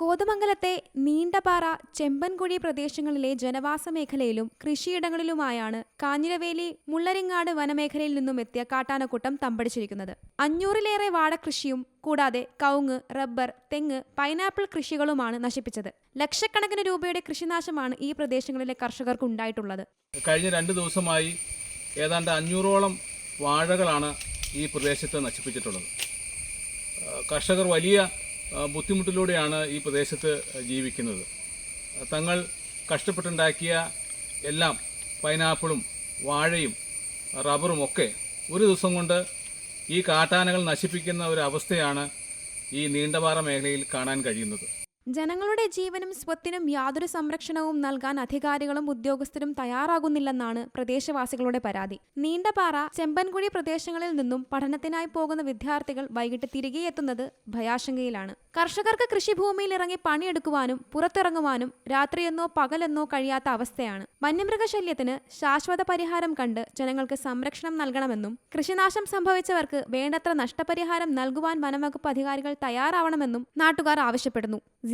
കോതമംഗലത്തെ നീണ്ടപാറ ചെമ്പൻകുഴി പ്രദേശങ്ങളിലെ ജനവാസ മേഖലയിലും കൃഷിയിടങ്ങളിലുമായാണ് കാഞ്ഞിരവേലി മുള്ളരിങ്ങാട് വനമേഖലയിൽ നിന്നും എത്തിയ കാട്ടാനക്കൂട്ടം തമ്പടിച്ചിരിക്കുന്നത്. അഞ്ഞൂറിലേറെ വാഴകൃഷിയും കൂടാതെ കവുങ്ങ് റബ്ബർ തെങ്ങ് പൈനാപ്പിൾ കൃഷികളുമാണ് നശിപ്പിച്ചത്. ലക്ഷക്കണക്കിന് രൂപയുടെ കൃഷിനാശമാണ് ഈ പ്രദേശങ്ങളിലെ കർഷകർക്ക് ഉണ്ടായിട്ടുള്ളത് കഴിഞ്ഞ രണ്ട് ദിവസമായി ഏതാണ്ട് അഞ്ഞൂറോളം വാഴകളാണ് ഈ പ്രദേശത്ത് നശിപ്പിച്ചിട്ടുള്ളത്. കർഷകർ വലിയ ബുദ്ധിമുട്ടിലൂടെയാണ് ഈ പ്രദേശത്ത് ജീവിക്കുന്നത്. തങ്ങൾ കഷ്ടപ്പെട്ടുണ്ടാക്കിയ എല്ലാം പൈനാപ്പിളും വാഴയും റബ്ബറും ഒക്കെ ഒരു ദിവസം കൊണ്ട് ഈ കാട്ടാനകൾ നശിപ്പിക്കുന്ന ഒരു അവസ്ഥയാണ് ഈ നീണ്ടപാറ മേഖലയിൽ കാണാൻ കഴിയുന്നത്. ജനങ്ങളുടെ ജീവനും സ്വത്തിനും യാതൊരു സംരക്ഷണവും നൽകാൻ അധികാരികളും ഉദ്യോഗസ്ഥരും തയ്യാറാകുന്നില്ലെന്നാണ് പ്രദേശവാസികളുടെ പരാതി. നീണ്ടപാറ ചെമ്പൻകുഴി പ്രദേശങ്ങളിൽ നിന്നും പഠനത്തിനായി പോകുന്ന വിദ്യാർത്ഥികൾ വൈകിട്ട് തിരികെ എത്തുന്നത് ഭയാശങ്കയിലാണ്. കർഷകർക്ക് കൃഷിഭൂമിയിൽ ഇറങ്ങി പണിയെടുക്കുവാനും പുറത്തിറങ്ങുവാനും രാത്രിയെന്നോ പകലെന്നോ കഴിയാത്ത അവസ്ഥയാണ്. വന്യമൃഗശല്യത്തിന് ശാശ്വത പരിഹാരം കണ്ട് ജനങ്ങൾക്ക് സംരക്ഷണം നൽകണമെന്നും കൃഷിനാശം സംഭവിച്ചവർക്ക് വേണ്ടത്ര നഷ്ടപരിഹാരം നൽകുവാൻ വനംവകുപ്പ് അധികാരികൾ തയ്യാറാവണമെന്നും നാട്ടുകാർ ആവശ്യപ്പെടുന്നു.